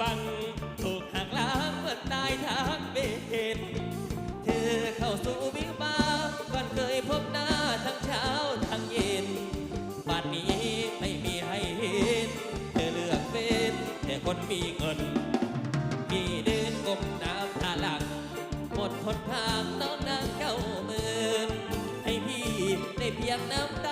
ฟัง ถูกหักล้างเมื่อตายทางเบนเธอเข้าสู่วิบากวันเคยพบหน้าทั้งเช้าทั้งเย็นบัดนี้ไม่มีให้เห็น เธอเลือกเป็นแต่คนมีเงินพี่เดินกบน้ำตาหลังหมดหนทางน้องนางเก้าหมื่นให้พี่ได้เพียงน้ำตา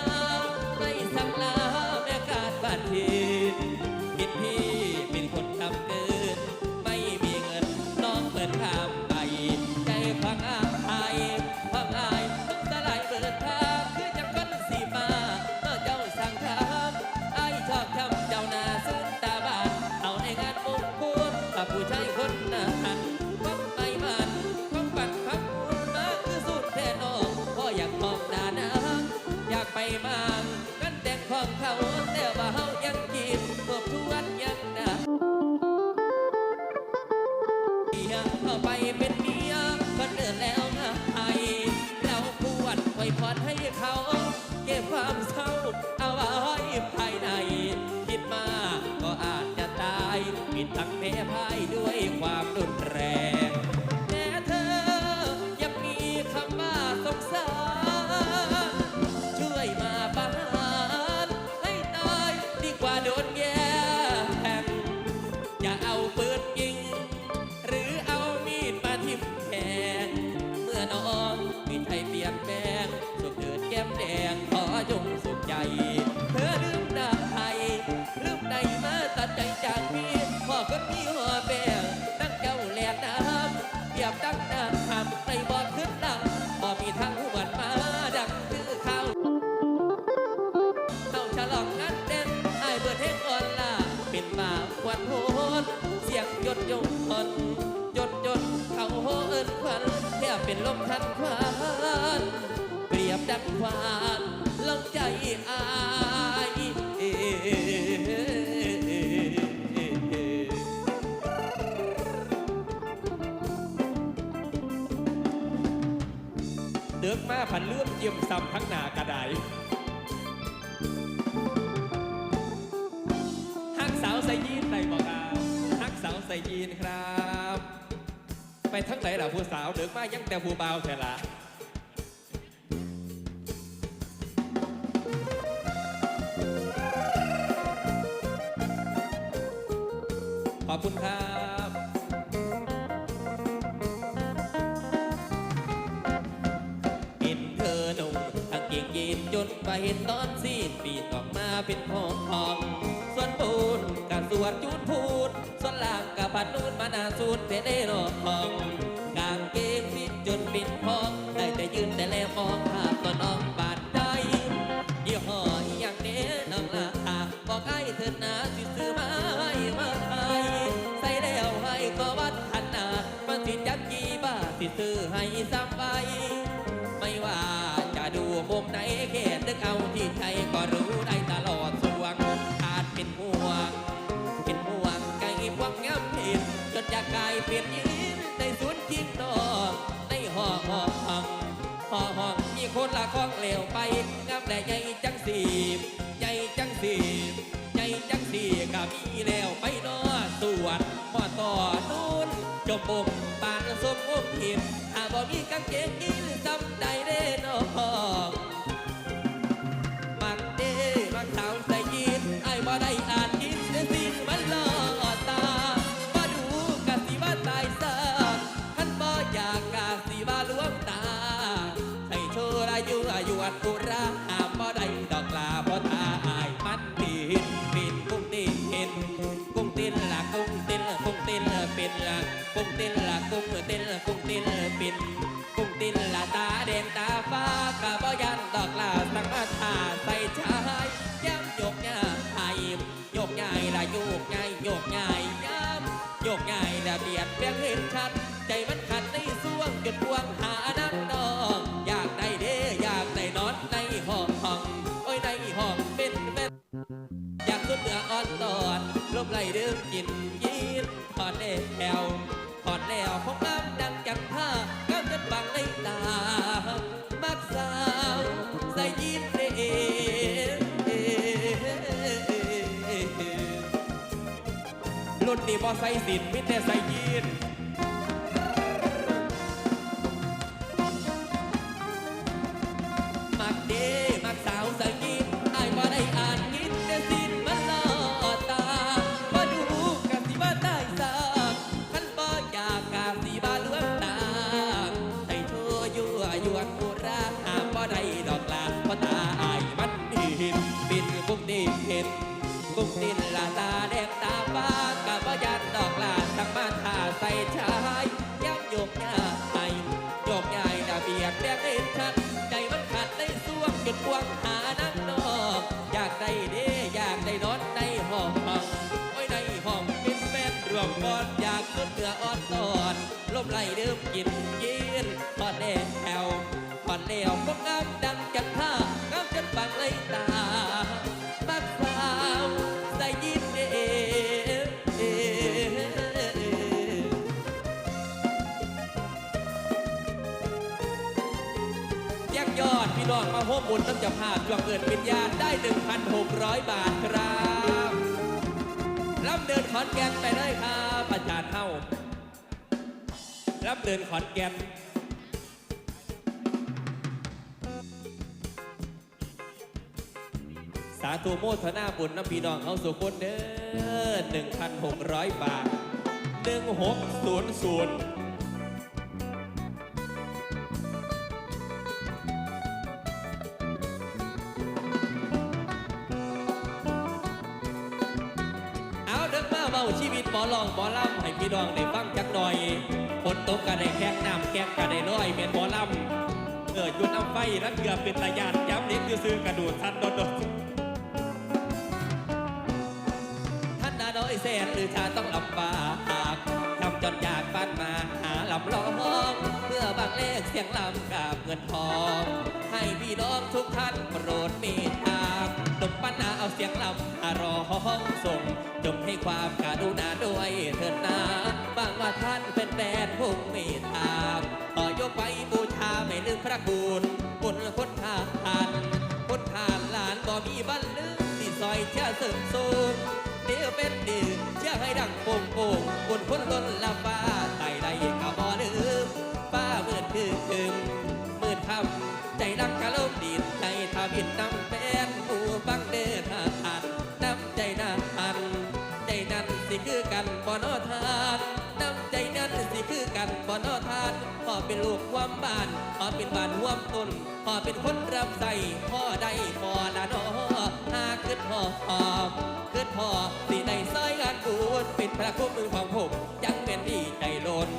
เดือกมาผันเลื่อมเยี่ยมซ้ำทั้งหนากระไดฮักสาวใส่ยีนได้บอกครับฮักสาวใส่ยีนครับ ไปทั้งไหนล่ะผู้สาวเดือกมายังแต่ผู้เบาแค่ละ เป็นของทอง ส่วนปูนกับสวดจูนพูด ส่วนลางกับพันนูนมานาสูนเทเดรอกอง กางเกงฟิตจนปิดพอง ได้แต่ยืนแต่แลมองภาพตัวน้องบาดใจยี่ห้ออย่างเนี้น้องลาตาบอกไอ้เธอนาสิซื้อมาให้มาให้ใส่แล้วให้ก็วัดขนาดมันสิจักกี่บาทสิซื้อให้ซ้ำไปไม่ว่าจะดูมุมไหนแค่นึกเอาที่ใจก็รู้ กกลายเปลี่ยนยิ้มในสวนคิดนอกในห้องห้องห้องห้องห้องมีคนละข้องเหลวไปงามแต่ใหญ่จังสีใหญ่จังสีใหญ่จังสีก็มีแล้วไปนอสวนพอต่อนู้นจมบกปานสมงมหินถ้าบ่มีกางเกงยีนจำได้เด้น้อ เดิมกินยีนถอดแล้วถอดแล้วของน้ำดังจังท่าก้ามกันบังในตา มักสาวใส่ยีนเด้รุ่นนี้บ่ใส่สินมิแต่ใส่ยีน นกุกดินเห็นกุกดินลาตาแดงตาฟ้ากะบ่ยันดอกลาสักมาทาใส่ชายยักโยกย้ายโยกย้ายดาเบียดแบกเด่นชัดใจมันขาดในส่วงจนกวงหานักนอกอยากได้เด้อยากได้นอนในห้องโอ้ยในห้องเป็นแฟนรวมกอนอยากสุดเหนืออ่อนตอนลมไหลเดื่มกินกินทอดแน่แถวทอดแล้วกงามดัง พี่น้อมาร่วมบุญน้ำจะภาพจวงเกิดวิญญาได้ 1,600 บาทครับรับเดินขอนแก่นไปเลยครับอาจารย์เฮารับเดินขอนแก่นสาธุโมทนาบุญน้ำพี่น้องเขาสุคนเด้อ1,600 บาท 1600 หมอลำให้พี่น้องได้ฟังจักหน่อยฝนตกกันได้แค่น้ำแกกันได้น้อยเป็นหมอลำเกิดยุนน้ำไฟรัดเกือบเป็นระยะย้ำเล็กซื้อกระดูดทันโดดท่านนาน้อยแสนหรือชาต้องลำบากทำจนอยากปั้นมาหาลำลองเพื่อบางเลขเสียงลำกับเงินทอง ให้พี่น้องทุกท่านโปรดเมตตา ตบปัญหาเอาเสียงลำอารอห้องส่ง จงให้ความกรุณาด้วยเถิดนาบางว่าท่านเป็นแฟนผู้เมตตาต่อยกไปบูชาไม่ลืมพระคุณบุญคนทานคนทานหลานบ่มีบันลืมที่ซอยเชื่อเสริมสูงเดี๋ยวเป็นดีเชื่อให้ดังโป่งโป่งบนพ้นล้นละฟ้าไต่ใดก็บ่ลืมฟ้าเมืดคือคืนมืดค่ำใจดังกะลมดีดใจทาบินนำ พ่อเป็นลูกความบ้านพ่อเป็นบ้านห่วมต้นพ่อเป็นคนรับใส่พ่อได้พ่อละนอหาขึ้นพ่อพอขึ้นพ่อสิในซอยงานบุญเป็นพระคุณมือของผมยังเป็นดีใจล้น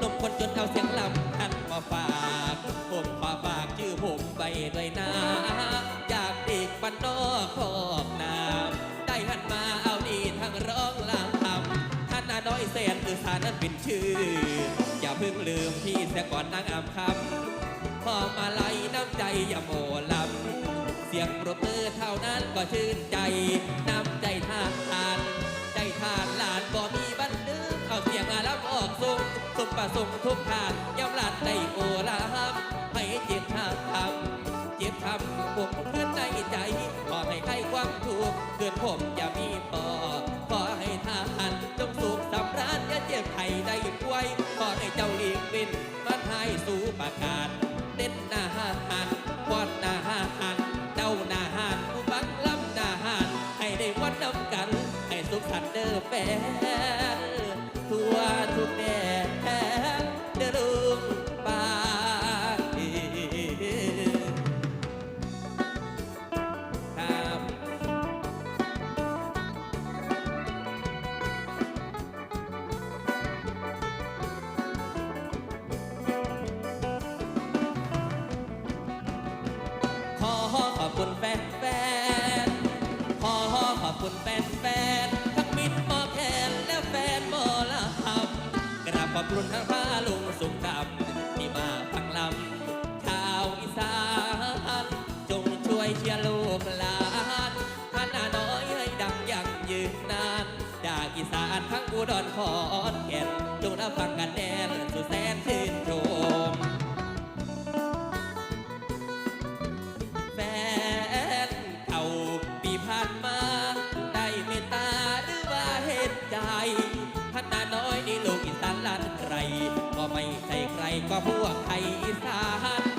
นมคนจนเอาเสียงลำหันมาฝากผมขอฝากชื่อผมไปด้วยนะอยากเด็กบ้านนอกขอบน้ำได้หันมาเอาดีทั้งร้องลำท่านนาน้อยแสนคือสานั้นเป็นชื่อ เพิ่งลืมพี่เสียก่อนนางอำคำพอมาไล่น้ำใจอย่าโมลำเสียงปรบมือเท่านั้นก็ชื่นใจ น้ำใจทานทาน ใจทานหลานบ่มีบันทึกเอาเสียงอาลับออกส่งสุปประสงค์ทุกทานย่ำหลานได้โอลาบให้เจ็บทางทำเจ็บทำผมขึ้นใน อุดรขอนแก่นจงรับฟังกันแน่สุดแสนชื่นชมแฟนเก่าปีผ่านมา ได้เมตตาหรือว่าเห็นใจพัฒนาน้อยนี่ลูกอินสานล้านใครก็ไม่ใช่ใครก็พวกไทยอีสาน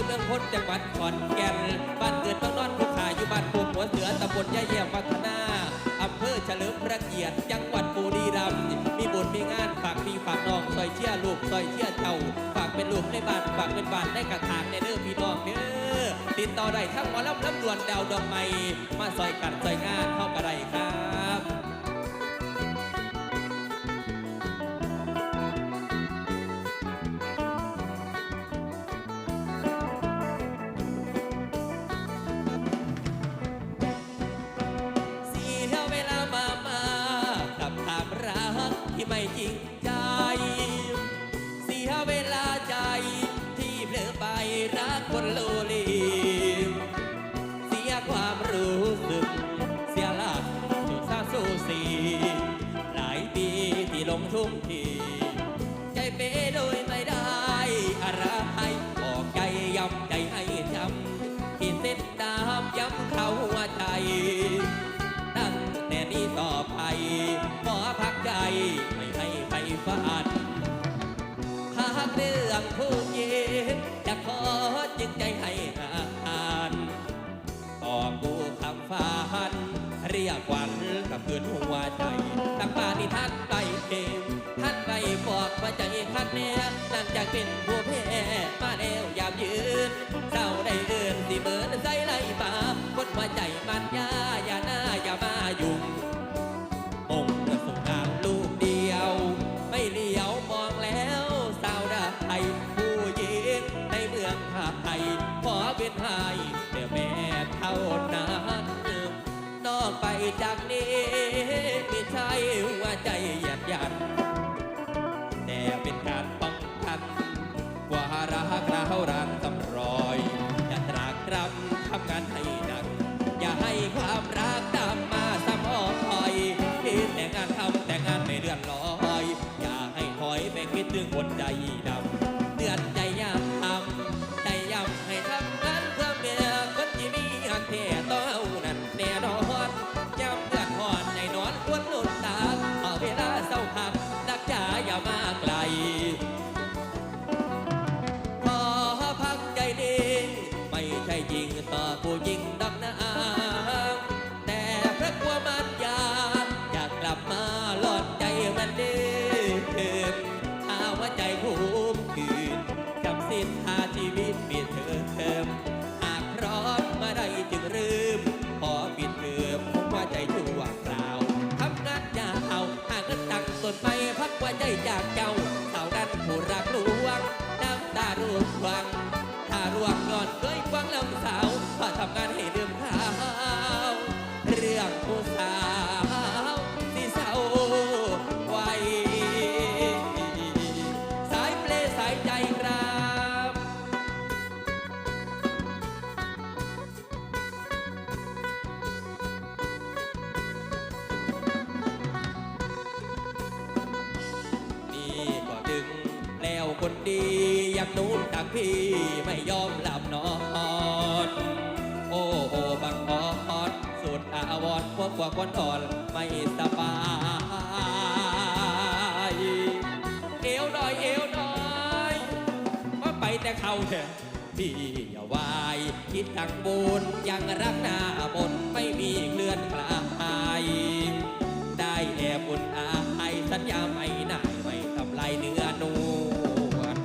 เภอเมืองพ้นจังหวัดขอนแก่น บ้านเกิดเมืองนอนผู้ขายอยู่บ้านภูมิหัวเสือตำบลยะเยี่ยมพัฒนาอำเภอเฉลิมพระเกียรติจังหวัดบุรีรัมย์มีบุญมีงานฝากพี่ฝากน้องซอยเชี่ยลูกซอยเชี่ยเจ้าฝากเป็นลูกในบ้านฝากเป็นบ้านได้กระถางในเด้อพี่น้องเด้อติดต่อได้ทั้งหมอลำลำดวนดาวดอกไม้มาซอยกันซอยงานเข้ากระไรครั คนโลเลเสียความรู้สึก เสียหลักสุดซาสูสีหลายปีที่ลงทุ่มที ใจเป้โดยไม่ได้ อะไรบอกใจย้ำใจให้จำขีดเส้นดามย้ำเข้าหัวใจ ตั้งแต่นี้ต่อไปขอพักใจไม่ให้ไปฝันหากเรื่องผู้หญิง กขวัญกับเพื่อนหัวใจตั้งป่านนี้ท่านไปเองท่านไปบอกว่าใจท่านแน่หลังจากเป็นผู้แพ้มาแล้วยามยืนเจ้าได้เดินสิเหมือนใจไหลบาคนหัวใจมันยาอย่าหน้าอย่ามายุ่ง จากนี้ไม่ใช่หัวใจหยัดยัน แต่เป็นการป้องกันกว่ารักเรารังตำรอยอย่าตรากตรำทำงานให้หนัก อย่าให้ความรักตามมาซ้ำอ้อยคิดแต่งงานทำแต่งานไม่เลื่อนลอย อย่าให้ถอยไปคิดถึงคนใจ คนอ่อนไม่สบายเอวดอยเอวดอยว่าไปแต่เขาเถอะพี่อย่าวายคิดทางบุญยังรักหน้าบนไม่มีเคลื่อนคลายได้แอบบุญอาไอสัญญาไม่นายไม่ทำลายเนื้อนวล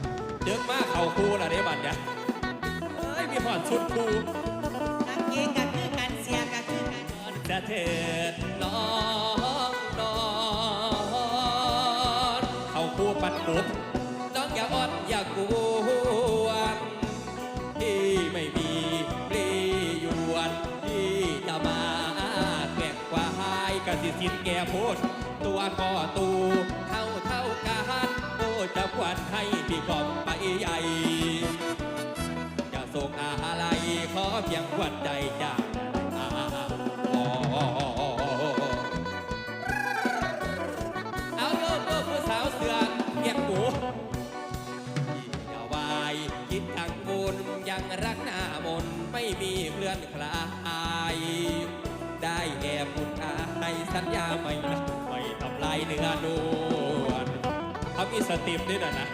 เดือกมากเขาคู่ละเด้บัดเนี่ยเอ้ยมีผ่อนชุดคู่ เถิดน้องนอนเขาคู่ปัดกุบน้องอย่าอ่อนอย่ากวที่ไม่มีปลียวนที่จะมาแกล้งควายกสิสินแก่โพดตัวก็ตู ม่มีเพื่อนคลายได้แอบบุญอาให้สัญญาไม่นะไม่ทำลายเนื้อนวลเขามีสติปด้วยนะนะ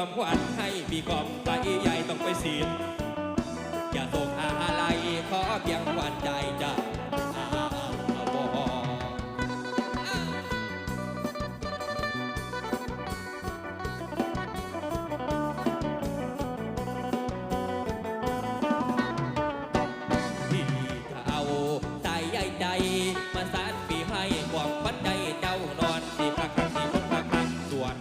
อมขวัญให้บีกอมไปใหญ่ต้องไปศีลอย่าส่งอะไยขอเพียงหวันใจจะ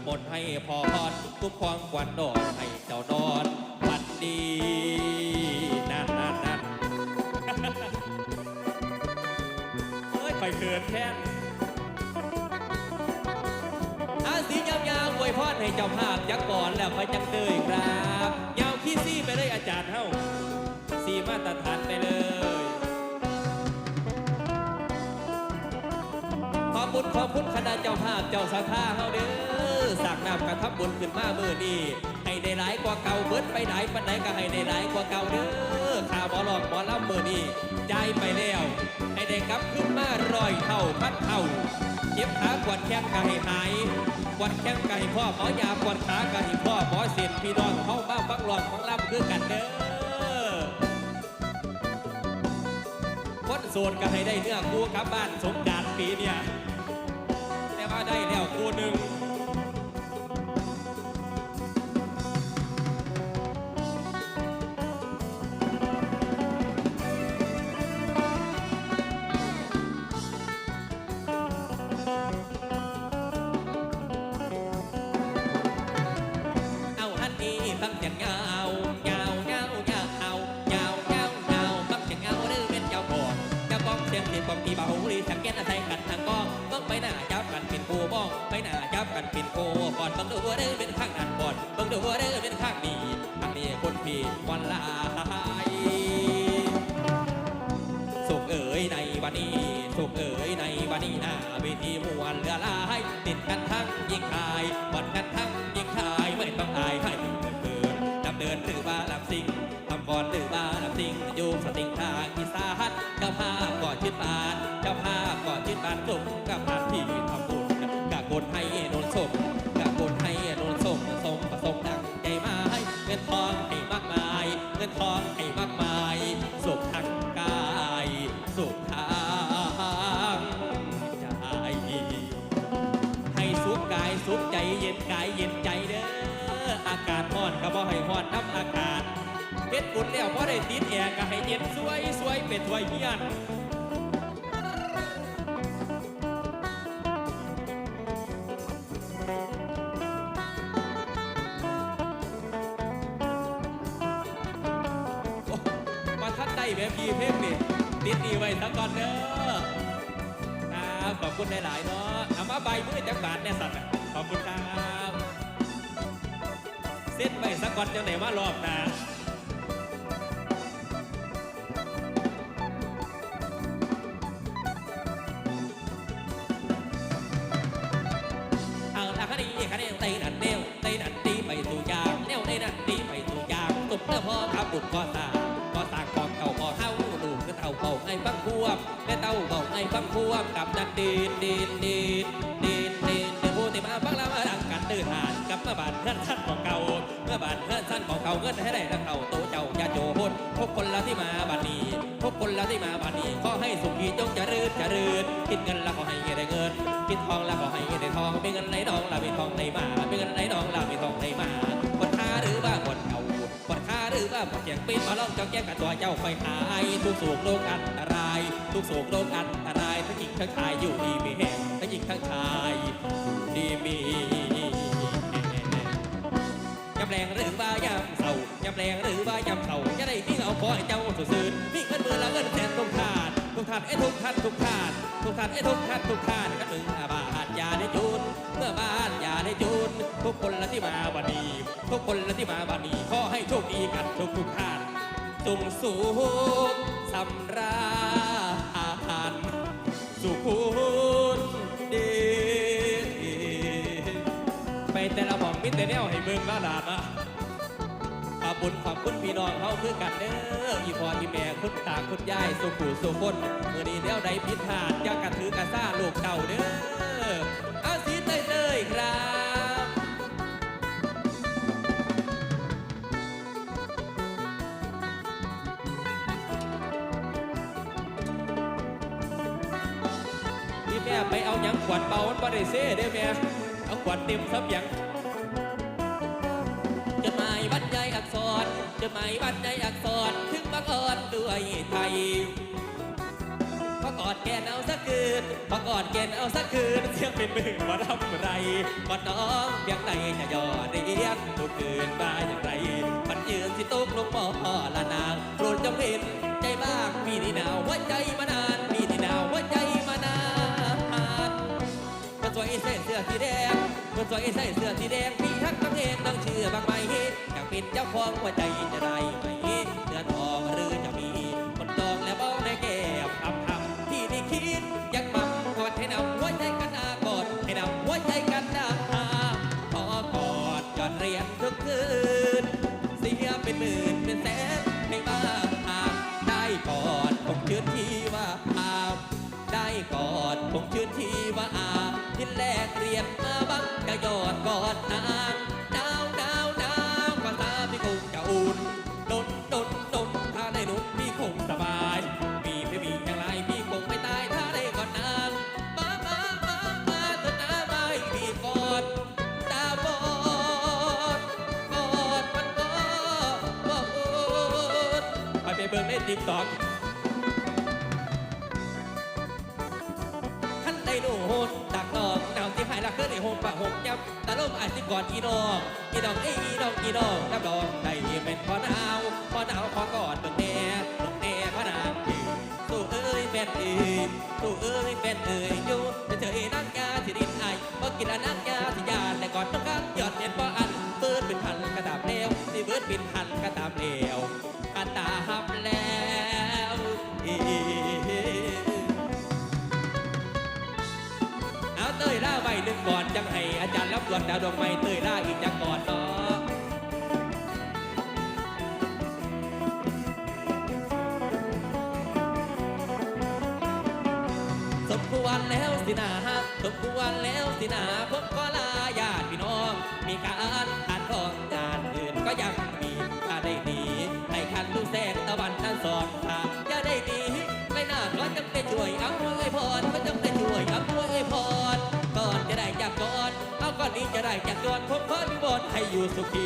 มนต์ให้พรคุ้มครองควันนอนให้เจ้านอนฝันดีนั่นนั่นนั่นเฮ้ยไปเกินแค่นอาสียาวๆอวยพรให้เจ้าภาพยักก่อนแล้วไปจังเตยครับ ยาวขี้ซี่ไปเลยอาจารย์เฮ้าสีมาตรฐานไปเลยขอบคุณขอบคุณคณะเจ้าภาพเจ้าสาขาเฮาเด้อ สั่งนำกระทับบุญขึ้นมาเมื่อนี้ให้ได้หลายกว่าเก่าเบิดไปไหนปันไหนก็ให้ได้หลายกว่าเก่าเด้อข่าวหมอหลอกหมอลำเมื่อนี้จ่ายไปแล้ว ให้ได้กลับขึ้นมารอยเท่าพันเท่าเจ็บขาปวดแข้งก็ให้หายปวดแข้งก็ให้พ่อหมอยาปวดขาก็ให้พ่อหมอเสียนพี่น้องเข้ามาฟังหลอกฟังลำคือกันเด้อคนโสดก็ให้ได้เนื้อคู่กลับบ้านสงกรารปีเนี่ยแต่ว่าได้แล้วคู่หนึ่ง อนก็บ่ให้ร้อนน้ำอากาศเฮ็ดบุญแล้วบ่ได้ติดแอร์ก็ให้เย็นสวยสวยเป็นถ้วยเฮียนมาทัดได้แบบพีเพลงนี่ติดดีไว้สักก่อนเด้อครับขอบคุณหลายๆเนาะเอามาใบมือจักบาทเนี่ยสัตว์ขอบคุณครับ เส้นไว้สักก่อนจังไหนมารอบหนาเอาละคดีคดีไตนันเนวไตนันตีไปสู่ยางเนวไตนันตีไปสู่ยางตุบเนื้อพ่อทับบุญก่อสางก่อสางกองเก่าก่อเฮาลูกก็เต่าเบาไอ้ฟังควบและเต่าเบาไอ้ฟังควบกับดันดีนดีนดีนดีนดีนเดี๋ยวผู้ที่มาฟังแล้วมาดังกันเดินหานกับมาบ้านเพื่อนสั้น เมื่อบานเพื่อนสั้นของเก่าเงินให้ได้แล้วเก่าโตเจ้าอย่าโจพนทุกคนล้วที่มาบ้านนี้ทุกคนล้วที่มาบ้านนี้ขอให้สุขีจงเจริญเจริญคิดเงินแล้วขอให้ได้เงินคิดทองแล้วขอให้ได้ทองมีเงินไหลนองแล้วมีทองไหลมามีเงินไหลนองแล้วมีทองไหลมาคนค้าหรือว่าคนเก่าปวดขาหรือว่าปวดแขงปีนมาล่องเจ้าแก้กับตัวเจ้าไฟหายทุกสูงโรคอันตรายทุกสูงโรคอันตรายทั้งหญิงทั้งชายอยู่ดีมีแห่งทั้งหญิงทั้งชายดีมีำแรงหรือว่ายำเศร้ายำแรงหรือว่ายำเศร้าจะได้ที่เอาขอให้เจ้าสุดซื่นมีเงินมือละเงินแสนทุกทานทุกทานไอ้ทุกทานทุกทานทุกทานไอ้ทุกทานทุกทานกันมึงอาบาดยาได้จุนเมื่อบ้าดยาได้จุนทุกคนละที่มาบันนี้ ทุกคนละที่มาบันนี้ขอให้โชคดีกันทุกทุกท่านจงสูงสำราญสุขุ มิแต่แนวให้เบิ่งว่าดาดนะขอบคุญขอบคุณพี่น้องเขาคือกันเด้ออีพ่ออีแม่คุณตาคุณยายสุขุสุคนเมื่อนี้แนวใดผิดพลาดอย่ากระถือกระซ่าลูกเต่าเด้ออาสีเตยเตยครับพี่แม่ไปเอาหยังขวดเบามันบ่ได้เซ่เด้อแม่เอาขวดเต็มซับหยัง จดหมายบรรยายอักษรจดหมายบรรยายอักษรถึงบังเอิญด้วยไทยพอกอดแกนเอาสักคืนพอกอดแกนเอาสักคืนเสียงเป็นมือมาทำไรกอดน้องเพียงใดจะยอดเรียนทุกคืนมาอย่างไรมันยืนสิตกลงมอละนางโปรดจงเห็นใจบ้างพี่นี่หนาวหัวใจมานานพี่นี่หนาวหัวใจมานานคนสวยใส่เสื้อสีแดงคนสวยใส่เสื้อสีแดง มีทักตั้งเองตั้งชื่อบางไหมอยากเป็นเจ้าของหัวใจจะได้ไหมเดือนทองหรือจะมี คนจองแล้วบ้องในแก้มอับอับที่ได้คิดอยังมั่มกอดให้นำหัวใจกันอากอดให้นำหัวใจกันดาขอกอดก่อนเรียนทุกคืนเสียเป็นหมื่นเป็นแสนให้มาหากได้กอดคงชื่นที่ว่าอาได้กอดคงชื่นที่ว่าอาที่แรกเรียนมาบังจะยอดกอดนา ติ๊กต็อกขั้นใดโนโหดดักนองหนาวที่หายละเคลื่อนในโฮมปะหกยับตะลมอาจสิกอนอีนองอีนองเอ้ยอีนองอีนองน้ำดองได้เป็นพอหนาวพอหนาวขอกอดเบิ่งแน่ลงแน่พระนางยืนสู้เอ้ยแฟนเอ้ยสู้เอ้ยแฟนเอ้ยอยู่เฉยๆนักยาที่ดินไอบ่กินอันนักยาที่ยาแต่ก่อนต้องการยอดเด็ดบ่อันเบิร์ดเป็นพันกระดาบเลวสิเบิร์ดเป็นพันกระดาบเลวกระตาหับแล้ว ว้หนึ่งก่อนจังให้อาจารย์รับตรวจดาวดวงไม้เตยล่าอีกจังก่อนเนาะสมควรแล้วสินะสมควรแล้วสินะผมก็ลาญาติพี่น้อง มีการทานของงานอื่นก็ยังมีถ้าได้ดีให้คันดูแสงตะวันนั้นสองทางจะได้ดีไม่น่าร้อนจังได้ช่วยเอาไว้พรก็จังได้ช่วย อยู่สุขี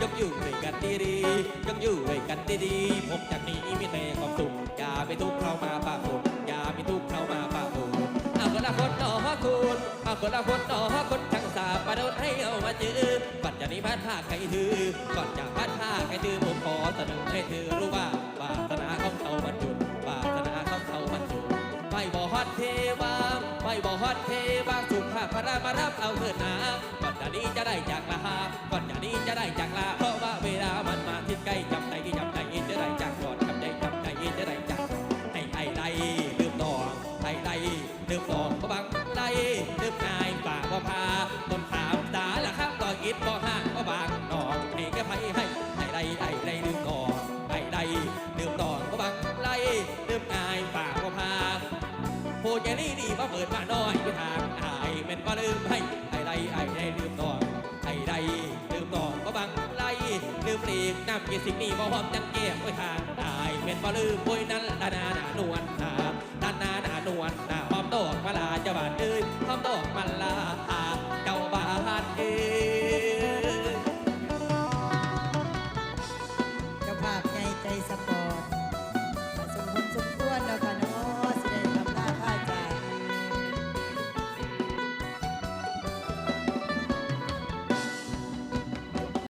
จงอยู่ด้วยกันดีๆจงอยู่ด้วยกันดีๆผมจากนี้มีแต่ความสุขอย่าไปทุกข์เข้ามาปากผมอย่าไปทุกข์เข้ามาปากผมเอาคนละคนต่อคุณเอาคนละคนต่อคนช่างสาประโดให้เอามาเจอก่อนจะนี้พัดผ้าใครถือก่อนจะพัดผ้าใครถือผมขอเสนอให้เธอรู้ว่าวาสนาของเขามันหยุดวาสนาของเขามันหยุดไปบ่ฮอดเทวาไปบ่ฮอดเทวา สุภาพระมารับเอาเถิดนาก่อนจะนี้จะได้จากลาก่อนจะนี้จะได้จากลาเพราะว่าเวลามันมาที่ใกล้จำใจจำใจจะได้จากก่อนจำใจจำใจจะได้จากก่อนให้ไอ้ใดลืมดอกไอ้ใดลืมดอกก็บังไดลืมนายฝากว่าพาต้นขามสาละครับต่ออิดบ่ห่างก็บางดอกให้แกไผให้ไอ้ใดไอ้ใดลืมดอกไอ้ใดลืมดอกก็บังไดลืมนายฝากว่าพาผู้ใหญ่นี่ดีมาเปิดมาน้อยไปทาง ก็ลืมให้ไอ้ไรไอ้ไรลืมต่อไอ้ไรลืมต่อนก็บังไรลืมเปลี่ยน้ำกินสิ่งนี้บ่หอมจังเกียบไว้ทางตายเป็นบ่ลืมปุ้ยนั้นละนาหนานวลตาดานนาหนานวลตาหอมดอกมาลาจะบาดเอ้ยหอมดอกมาลาเจ้าบาดเอ้ย